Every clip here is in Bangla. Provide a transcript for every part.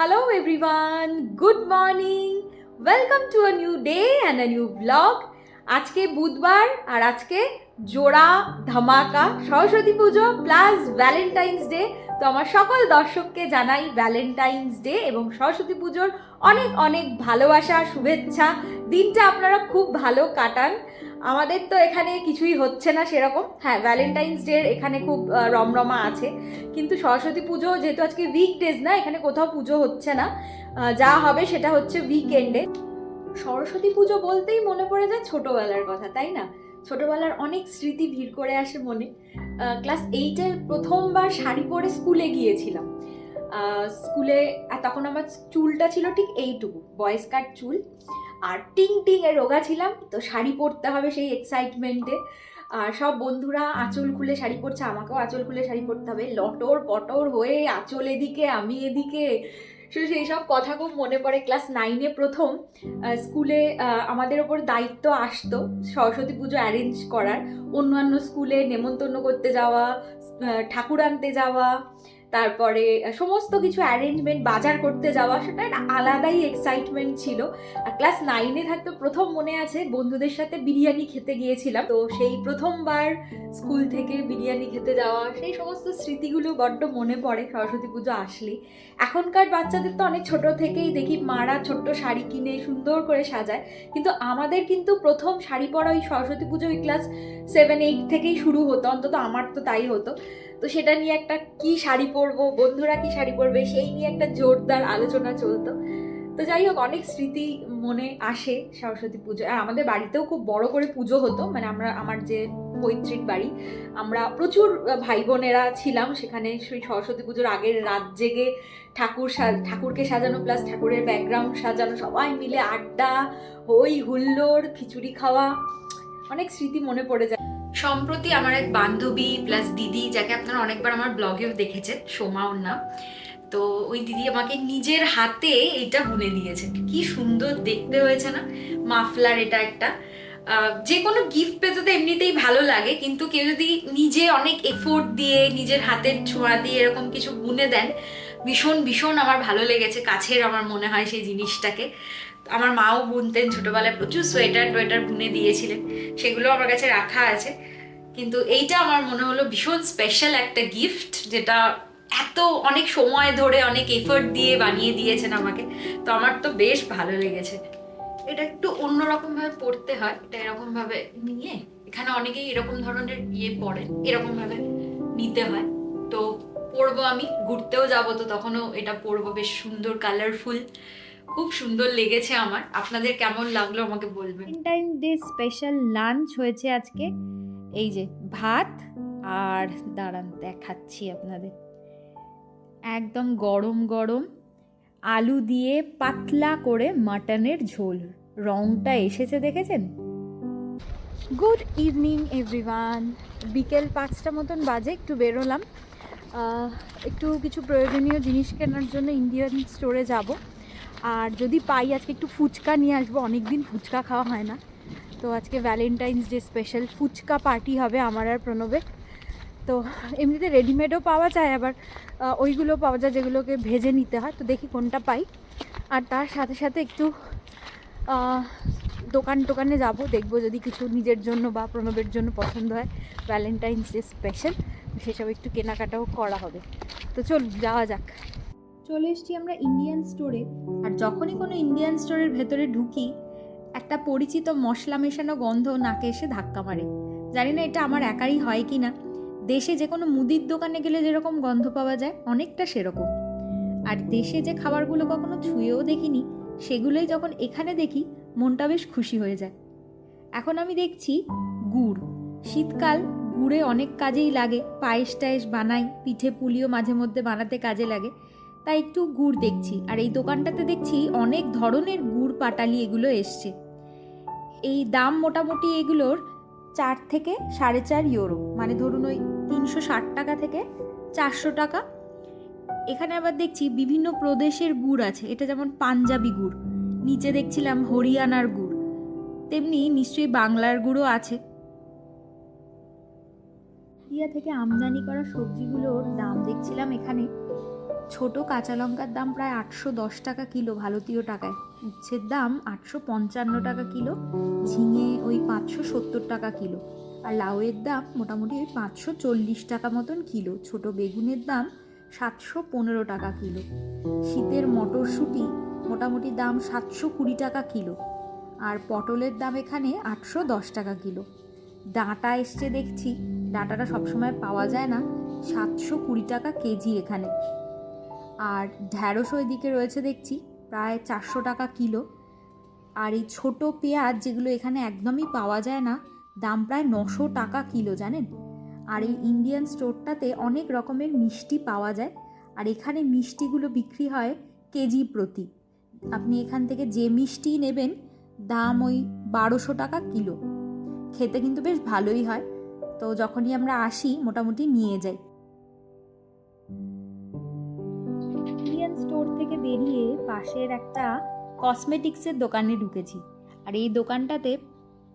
Hello everyone, good morning. Welcome to a new day and a new vlog. আজকে বুধবার আর আজকে জোড়া ধামাকা সরস্বতী পুজো প্লাস ভ্যালেন্টাইন্স ডে তো আমার সকল দর্শককে জানাই ভ্যালেন্টাইন্স ডে এবং সরস্বতী পুজোর অনেক অনেক ভালোবাসা শুভেচ্ছা দিনটা আপনারা খুব ভালো কাটান আমাদের তো এখানে কিছুই হচ্ছে না সেরকম। হ্যাঁ ভ্যালেন্টাইন্স ডে এখানে খুব রমরমা আছে। কিন্তু সরস্বতী পুজো যেহেতু আজকে উইকডেজ না, এখানে কোথাও পুজো হচ্ছে না। যা হবে সেটা হচ্ছে উইকেন্ডে সরস্বতী পুজো বলতেই মনে পড়ে যায় ছোটবেলার কথা, তাই না? ছোটবেলার অনেক স্মৃতি ভিড় করে আসে মনে। ক্লাস এইটের প্রথমবার শাড়ি পরে স্কুলে গিয়েছিলাম। স্কুলে তখন আমার চুলটা ছিল ঠিক এইটুকু বয়েস কাট চুল। আর টিং টিং এ রোগা ছিলাম তো শাড়ি পরতে হবে সেই এক্সাইটমেন্টে আর সব বন্ধুরা আঁচল খুলে শাড়ি পরছে আমাকেও আঁচল খুলে শাড়ি পরতে হবে। লটর পটর হয়ে আঁচল এদিকে আমি এদিকে। সো সেই সব কথা খুব মনে পড়ে। ক্লাস নাইনে প্রথম স্কুলে আমাদের ওপর দায়িত্ব আসতো সরস্বতী পুজো অ্যারেঞ্জ করার। অন্যান্য স্কুলে নেমন্তন্ন করতে যাওয়া ঠাকুর আনতে যাওয়া তারপরে সমস্ত কিছু অ্যারেঞ্জমেন্ট বাজার করতে যাওয়া, সেটা একটা আলাদাই এক্সাইটমেন্ট ছিল। আর ক্লাস নাইনে থাকতে প্রথম মনে আছে, বন্ধুদের সাথে বিরিয়ানি খেতে গিয়েছিলাম। তো সেই প্রথমবার স্কুল থেকে বিরিয়ানি খেতে যাওয়া, সেই সমস্ত স্মৃতিগুলো বড্ড মনে পড়ে, সরস্বতী পুজো আসলেই এখনকার বাচ্চাদের তো অনেক ছোট থেকেই দেখি, মারা ছোট্ট শাড়ি কিনে সুন্দর করে সাজায়। কিন্তু আমাদের কিন্তু প্রথম শাড়ি পরা ওই সরস্বতী পুজো ওই ক্লাস সেভেন এইট থেকেই শুরু হতো, অন্তত আমার তো তাই হতো। তো সেটা নিয়ে একটা কি শাড়ি পরবো, বন্ধুরা কি শাড়ি পরবে, সেই নিয়ে একটা জোরদার আলোচনা চলতো। তো যাই হোক, অনেক স্মৃতি মনে আসে সরস্বতী পুজো আর আমাদের বাড়িতেও খুব বড় করে পুজো হতো মানে আমরা, আমার যে পৈতৃক বাড়ি, আমরা প্রচুর ভাই বোনেরা ছিলাম সেখানে সেই সরস্বতী পুজোর আগের রাত জেগে ঠাকুর ঠাকুরকে সাজানো প্লাস ঠাকুরের ব্যাকগ্রাউন্ড সাজানো, সবাই মিলে আড্ডা হই হুল্লোড় খিচুড়ি খাওয়া, অনেক স্মৃতি মনে পড়ে যায়। সম্প্রতি আমার এক বান্ধবী প্লাস দিদি, যাকে আপনারা অনেকবার আমার ব্লগেও দেখেছেন সোমা ওর নাম, তো ওই দিদি আমাকে নিজের হাতে এটা বুনে দিয়েছে। কি সুন্দর দেখতে হয়েছে না? মাফলার এটা একটা। যে কোনো গিফট পেতে তো এমনিতেই ভালো লাগে, কিন্তু কেউ যদি নিজে অনেক এফোর্ট দিয়ে, নিজের হাতের ছোঁয়া দিয়ে এরকম কিছু বুনে দেন, ভীষণ ভীষণ আমার ভালো লেগেছে। কাছের আমার মনে হয় সেই জিনিসটাকে। আমার মাও বুনতেন ছোটবেলায় প্রচুর সোয়েটার টোয়েটার বুনে দিয়েছিলেন, সেগুলো আমার কাছে রাখা আছে। কিন্তু এইটা আমার মনে হলো ভীষণ স্পেশাল একটা গিফট যেটা এত অনেক সময় ধরে, অনেক এফোর্ট দিয়ে বানিয়ে দিয়েছেন আমাকে। তো আমার তো বেশ ভালো লেগেছে। এটা একটু অন্যরকমভাবে পড়তে হয়, এটা এরকমভাবে নিয়ে, এখানে অনেকেই এরকম ধরনের ইয়ে পড়ে এরকমভাবে নিতে হয়। তো পরবো আমি, ঘুরতেও যাব, তো তখনও এটা পরবো, বেশ সুন্দর কালারফুল খুব সুন্দর লেগেছে আমার। আপনাদের কেমন লাগল আমাকে বলবেন। ভ্যালেন্টাইন ডে স্পেশাল লাঞ্চ হয়েছে আজকে। এই যে ভাত আর দাঁড়ান দেখাচ্ছি আপনাদের। একদম গরম গরম আলু দিয়ে পাতলা করে মাটনের ঝোল। রংটা এসেছে দেখেছেন? গুড ইভিনিং এভরিওয়ান বিকেল পাঁচটা মতন বাজে একটু বেরোলাম। একটু কিছু প্রয়োজনীয় জিনিস কেনার জন্য ইন্ডিয়ান স্টোরে যাব। আর যদি পাই, আজকে একটু ফুচকা নিয়ে আসব। অনেক দিন ফুচকা খাওয়া হয় না। তো আজকে Valentine's Day special fuchka party হবে আমার আর প্রণবে। তো এমনিতে রেডিমেডও পাওয়া যায়, আবার ওইগুলো পাওয়া যায় যেগুলোকে ভেজে নিতে হয়। তো দেখি কোনটা পাই। আর তার সাথে সাথে একটু দোকান টোকানে যাব। দেখব যদি কিছু নিজের জন্য বা প্রণবের জন্য পছন্দ হয় ভ্যালেন্টাইন্স ডে স্পেশাল সেসব একটু কেনাকাটাও করা হবে। তো চলুন, যাওয়া যাক। চলে এসেছি আমরা ইন্ডিয়ান স্টোরে আর যখনই কোনো ইন্ডিয়ান স্টোরের ভেতরে ঢুকি, একটা পরিচিত মশলা মেশানো গন্ধ নাকে এসে ধাক্কা মারে। জানি না এটা আমার একারই হয় কি না দেশে যে কোনো মুদির দোকানে গেলে যেরকম গন্ধ পাওয়া যায়, অনেকটা সেরকম। আর দেশে যে খাবারগুলো কখনো ছুঁয়েও দেখিনি, সেগুলোই যখন এখানে দেখি, মনটা বেশ খুশি হয়ে যায়। এখন আমি দেখছি গুড়। শীতকাল, গুড়ে অনেক কাজেই লাগে। পায়েস টায়েস বানাই, পিঠে পুলিও মাঝে মধ্যে বানাতে কাজে লাগে। তাই একটু গুড় দেখছি, আর এই দোকানটাতে দেখছি অনেক ধরনের গুড় পাটালি এগুলো এসছে। এই দাম মোটামুটি এগুলোর চার থেকে সাড়ে চার ইউরো মানে ধরুন ওই তিনশো ষাট টাকা থেকে চারশো টাকা। এখানে আবার দেখছি বিভিন্ন প্রদেশের গুড় আছে, এটা যেমন পাঞ্জাবি গুড়, নিচে দেখছিলাম হরিয়ানার গুড়, তেমনি নিশ্চয়ই বাংলার গুঁড়ো আছে। ইন্ডিয়া থেকে আমদানি করা সবজিগুলোর দাম দেখছিলাম এখানে। ছোট কাঁচা লঙ্কার দাম প্রায় আটশো দশ টাকা কিলো ভারতীয় টাকায়। উচ্ছের দাম আটশো পঞ্চান্ন টাকা কিলো, ঝিঙে ওই পাঁচশো সত্তর টাকা কিলো। আর লাউয়ের দাম মোটামুটি ওই পাঁচশো চল্লিশ টাকা মতন কিলো, ছোট বেগুনের দাম সাতশো পনেরো টাকা কিলো। শীতের মটরশুঁটি মোটামুটি দাম সাতশো কুড়ি টাকা কিলো। আর পটলের দাম এখানে আটশো দশ টাকা কিলো। ডাঁটা এসছে দেখছি, ডাঁটাটা সবসময় পাওয়া যায় না, সাতশো কুড়ি টাকা কেজি এখানে। আর ঢ্যাঁড়স ওই দিকে রয়েছে দেখছি, প্রায় চারশো টাকা কিলো। আর এই ছোট পেঁয়াজ যেগুলো এখানে একদমই পাওয়া যায় না, দাম প্রায় নশো টাকা কিলো, জানেন? আর এই ইন্ডিয়ান স্টোরটাতে অনেক রকমের মিষ্টি পাওয়া যায়। আর এখানে মিষ্টিগুলো বিক্রি হয় কেজি প্রতি। আপনি এখান থেকে যে মিষ্টি নেবেন, দাম ওই বারোশো টাকা কিলো। খেতে কিন্তু বেশ ভালোই হয়। তো যখনই আমরা আসি, মোটামুটি নিয়ে যাই। স্টোর থেকে বেরিয়ে পাশের একটা কসমেটিক্সের দোকানে ঢুকেছি। আর এই দোকানটাতে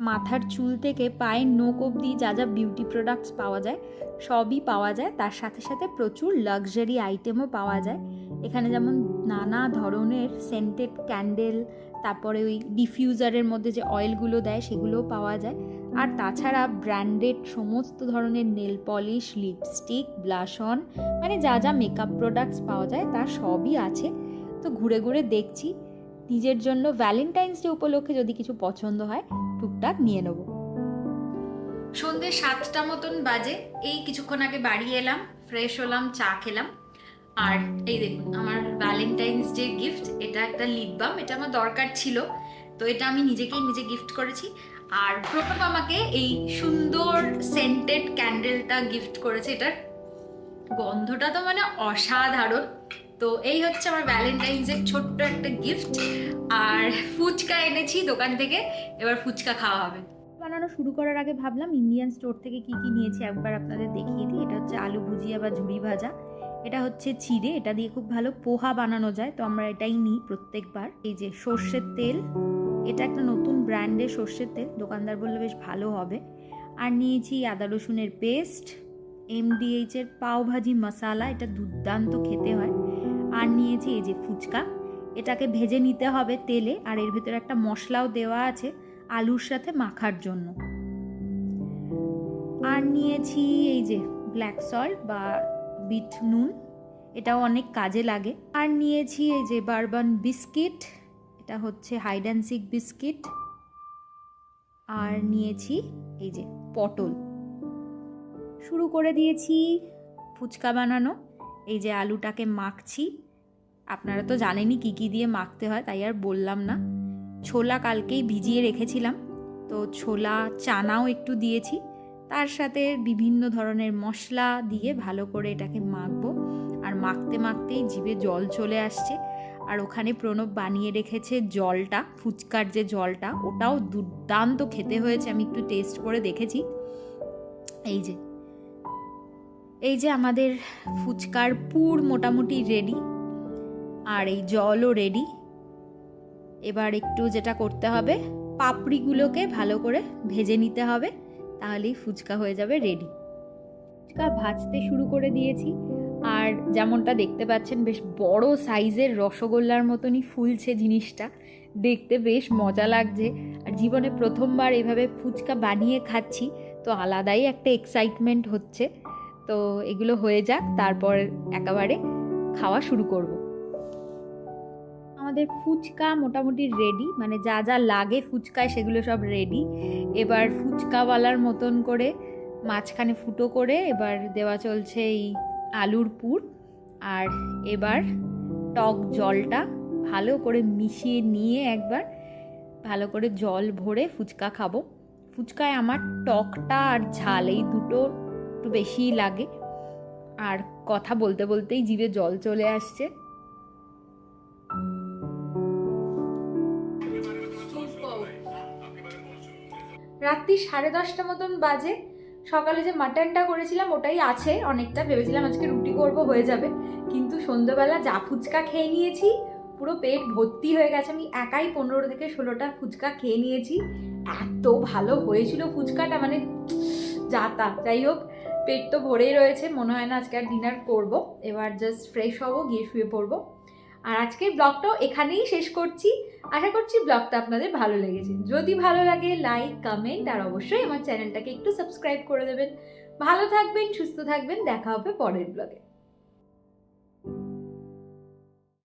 মাথার চুল থেকে পায়ের নোক অবধি যা যা বিউটি প্রোডাক্টস পাওয়া যায়, সবই পাওয়া যায়। তার সাথে সাথে প্রচুর লাক্সারি আইটেমও পাওয়া যায়। এখানে যেমন নানা ধরনের সেন্টেড ক্যান্ডেল তারপরে ওই ডিফিউজারের মধ্যে যে অয়েলগুলো দেয়, সেগুলোও পাওয়া যায়। আর তাছাড়া ব্র্যান্ডেড সমস্ত ধরনের নেল পলিশ, লিপস্টিক ব্লাশন মানে যা যা মেকআপ প্রোডাক্টস পাওয়া যায় তার সবই আছে। তো ঘুরে ঘুরে দেখছি, নিজের জন্য ভ্যালেন্টাইন্স ডে উপলক্ষে যদি কিছু পছন্দ হয়, টুকটাক নিয়ে নেব। সন্ধ্যে সাতটা মতন বাজে, এই কিছুক্ষণ আগে বাড়ি এলাম ফ্রেশ হলাম, চা খেলাম। আর এই দেখুন, আমার ভ্যালেন্টাইন্স ডে গিফট এটা একটা লিপ বাম এটা আমার দরকার ছিল। তো এটা আমি নিজেকেই নিজে গিফট করেছি। আর প্রণব আমাকে এই সুন্দর সেন্টেড ক্যান্ডেলটা গিফট করেছে। এটার গন্ধটা তো মানে অসাধারণ। তো এই হচ্ছে আমার ভ্যালেন্টাইন্সের ছোট্ট একটা গিফট আর ফুচকা এনেছি দোকান থেকে, এবার ফুচকা খাওয়া হবে। বানানো শুরু করার আগে ভাবলাম ইন্ডিয়ান স্টোর থেকে কি কি নিয়েছি একবার আপনাদের দেখিয়ে দিই। এটা হচ্ছে আলু ভুজিয়া বা ঝুড়ি ভাজা। এটা হচ্ছে চিড়ে এটা দিয়ে খুব ভালো পোহা বানানো যায়। তো আমরা এটাই নিই প্রত্যেকবার। এই যে সর্ষের তেল এটা একটা নতুন ব্র্যান্ডের সর্ষের তেল, দোকানদার বললে বেশ ভালো হবে। আর নিয়েছি আদা রসুনের পেস্ট এমডিএইচ এর পাও ভাজি মশালা, এটা দুর্দান্ত খেতে হয়। আর নিয়েছি এই যে ফুচকা, এটাকে ভেজে নিতে হবে তেলে, আর এর ভেতরে একটা মশলাও দেওয়া আছে আলুর সাথে মাখার জন্য। আর নিয়েছি এই যে ব্ল্যাক সল্ট বা বিট নুন, এটাও অনেক কাজে লাগে। আর নিয়েছি এই যে বারবান বিস্কিট এটা হচ্ছে হাইড অ্যান্ড সিক বিস্কিট আর নিয়েছি এই যে পটল। শুরু করে দিয়েছি ফুচকা বানানো। এই যে আলুটাকে মাখছি। আপনারা তো জানেনই কী কী দিয়ে মাখতে হয় তাই আর বললাম না। ছোলা কালকেই ভিজিয়ে রেখেছিলাম। তো ছোলা চানাও একটু দিয়েছি। তার সাথে বিভিন্ন ধরনের মশলা দিয়ে ভালো করে এটাকে মাখবো। আর মাখতে মাখতেই জিভে জল চলে আসছে। আর ওখানে প্রণব বানিয়ে রেখেছে জলটা, ফুচকার যে জলটা, ওটাও দুর্দান্ত খেতে হয়েছে, আমি একটু টেস্ট করে দেখেছি। এই যে এই যে আমাদের ফুচকার পুর মোটামুটি রেডি আর এই জলও রেডি এবার একটু যেটা করতে হবে, পাপড়িগুলোকে ভালো করে ভেজে নিতে হবে, তাহলেই ফুচকা হয়ে যাবে রেডি ফুচকা ভাজতে শুরু করে দিয়েছি। আর যেমনটা দেখতে পাচ্ছেন, বেশ বড় সাইজের রসগোল্লার মতনই ফুলছে জিনিসটা। দেখতে বেশ মজা লাগছে। আর জীবনে প্রথমবার এভাবে ফুচকা বানিয়ে খাচ্ছি, তো আলাদাই একটা এক্সাইটমেন্ট হচ্ছে। তো এগুলো হয়ে যাক, তারপর একেবারে খাওয়া শুরু করব। আমাদের ফুচকা মোটামুটি রেডি মানে যা যা লাগে ফুচকায় সেগুলো সব রেডি এবার ফুচকাওয়ালার মতন করে মাঝখানে ফুটো করে এবার দেওয়া চলছে এই আলুর পুর আর এবার টক জলটা ভালো করে মিশিয়ে নিয়ে একবার ভালো করে জল ভরে ফুচকা খাব। ফুচকায় আমার টকটা আর ঝাল এই দুটো একটু বেশিই লাগে। আর কথা বলতে বলতেই জিভে জল চলে আসছে। রাত্রি সাড়ে দশটা মতন বাজে। সকালে যে মাটনটা করেছিলাম, ওটাই আছে অনেকটা। ভেবেছিলাম আজকে রুটি করব, হয়ে যাবে। কিন্তু সন্ধ্যেবেলা যা ফুচকা খেয়ে নিয়েছি, পুরো পেট ভর্তি হয়ে গেছে। আমি একাই পনেরো থেকে ষোলোটা ফুচকা খেয়ে নিয়েছি। এত ভালো হয়েছিল ফুচকাটা মানে যা তা। যাই হোক, পেট তো ভরেই রয়েছে। মনে হয় না আজকে আর ডিনার করব। এবার জাস্ট ফ্রেশ হব, গিয়ে শুয়ে পড়ব। আর আজকের ব্লগটাও এখানেই শেষ করছি। আশা করছি ব্লগটা আপনাদের ভালো লেগেছে। যদি ভালো লাগে লাইক কমেন্ট আর অবশ্যই আমার চ্যানেলটাকে একটু সাবস্ক্রাইব করে দেবেন। ভালো থাকবেন, সুস্থ থাকবেন। দেখা হবে পরের ব্লগে।